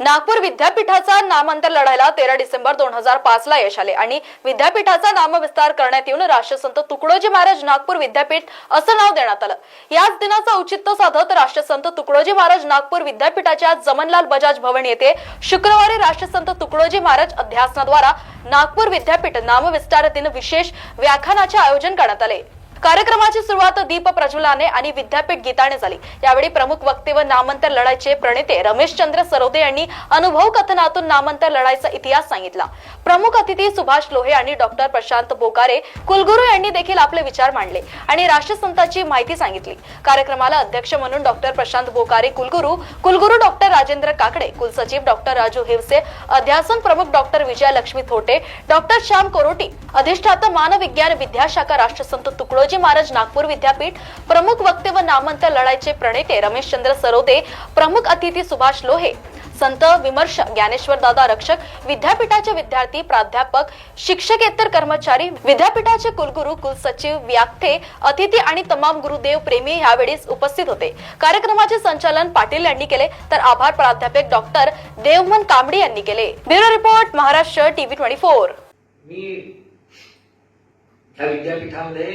नागपूर विद्यापीठाचा नामांतर लढायला तेरा डिसेंबर दोन हजार पाच ला यश आले आणि विद्यापीठाचा नामविस्तार करण्यात येऊन राष्ट्रसंत तुकडोजी महाराज नागपूर विद्यापीठ असं नाव देण्यात आलं. याच दिनाचं औचित्य साधत राष्ट्रसंत तुकडोजी महाराज नागपूर विद्यापीठाच्या जमनलाल बजाज भवन येथे शुक्रवारी राष्ट्रसंत तुकडोजी महाराज अध्यासनाद्वारा नागपूर विद्यापीठ नामविस्तार दिन विशेष व्याख्यानाचे आयोजन करण्यात आले. कार्यक्रमाची सुरुवात दीप प्रज्वलाने आणि विद्यापीठ गीताने झाली. यावेळी प्रमुख वक्ते व नामांतर लढाईचे प्रणेते रमेशचंद्र सरोदे यांनी अनुभव कथनातून नामांतर लढाईचा इतिहास सांगितला. प्रमुख अतिथी सुभाष लोहे आणि डॉक्टर प्रशांत बोकारे कुलगुरू यांनी देखील आपले विचार मांडले आणि राष्ट्रसंताची माहिती सांगितली. कार्यक्रमाला अध्यक्ष म्हणून डॉक्टर प्रशांत बोकारे कुलगुरू कुलगुरू डॉक्टर राजेंद्र काकडे कुलसचिव डॉक्टर राजू हिवसे अध्यासन प्रमुख डॉक्टर विजयलक्ष्मी थोटे डॉक्टर श्याम कोरोटी अधिष्ठाता मानविज्ञान विद्याशाखा राष्ट्रसंत तुकडो शिवाजी महाराज नागपूर विद्यापीठ प्रमुख वक्ते व नामांतर लढाईचे प्रणेते रमेशचंद्र सरोदे प्रमुख अतिथी सुभाष लोहे संत विमर्शक ज्ञानेश्वर दादा रक्षक विद्यापीठाचे विद्यार्थी प्राध्यापक शिक्षकेतर कर्मचारी विद्यापीठाचे कुलगुरू कुलसचिव व्याख्ये अतिथी आणि तमाम गुरुदेव प्रेमी यावेळी उपस्थित होते. कार्यक्रमाचे संचालन पाटील यांनी केले. तर आभार प्राध्यापक डॉक्टर देवमन कांबडी यांनी केले. Bureau report Maharashtra TV twenty four. मी विद्यापीठामध्ये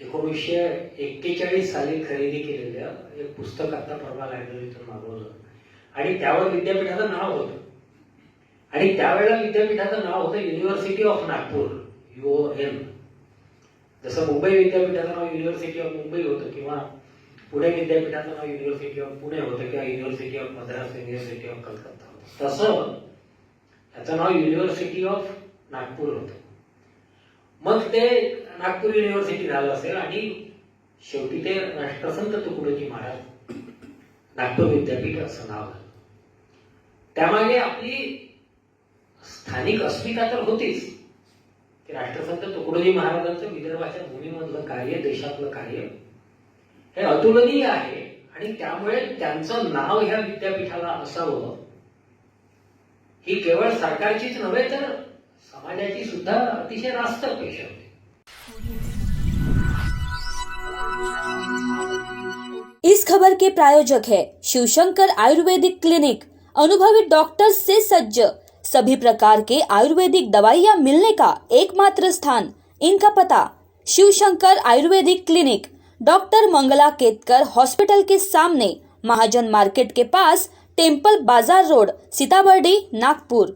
एकोणीसशे एक्केचाळीस साली खरेदी केलेलं एक पुस्तक आता परवा लायब्ररीतून मागवलं आणि त्यावर विद्यापीठाचं नाव होतं. आणि त्यावेळेला विद्यापीठाचं नाव होतं university of Nagpur U N जसं मुंबई विद्यापीठाचं नाव युनिव्हर्सिटी ऑफ मुंबई होतं किंवा पुणे विद्यापीठाचं नाव युनिव्हर्सिटी ऑफ पुणे होतं किंवा university of Madras university of Calcutta होतं. तसं त्याचं नाव युनिव्हर्सिटी ऑफ नागपूर होतं. मग ते नागपूर युनिव्हर्सिटी झालं असेल आणि शेवटी ते राष्ट्रसंत तुकडोजी महाराज नागपूर विद्यापीठ असं नाव झालं. त्यामागे आपली स्थानिक अस्मिता तर होतीच. की राष्ट्रसंत तुकडोजी महाराजांचं विदर्भाच्या भूमीमधलं कार्य देशातलं कार्य हे अतुलनीय आहे आणि त्यामुळे त्यांचं नाव ह्या विद्यापीठाला असावं. ही केवळ सरकारचीच नव्हे तर समाजाची सुद्धा अतिशय रास्त अपेक्षा होती. इस खबर के प्रायोजक है शिवशंकर आयुर्वेदिक क्लिनिक। अनुभवी डॉक्टर से सज्ज। सभी प्रकार के आयुर्वेदिक दवाइयाँ मिलने का एकमात्र स्थान इनका पता। Shivshankar Ayurvedic clinic, doctor Mangala Ketkar hospital के सामने, महाजन मार्केट के पास टेंपल बाज़ार रोड, सीताबर्डी, नागपुर।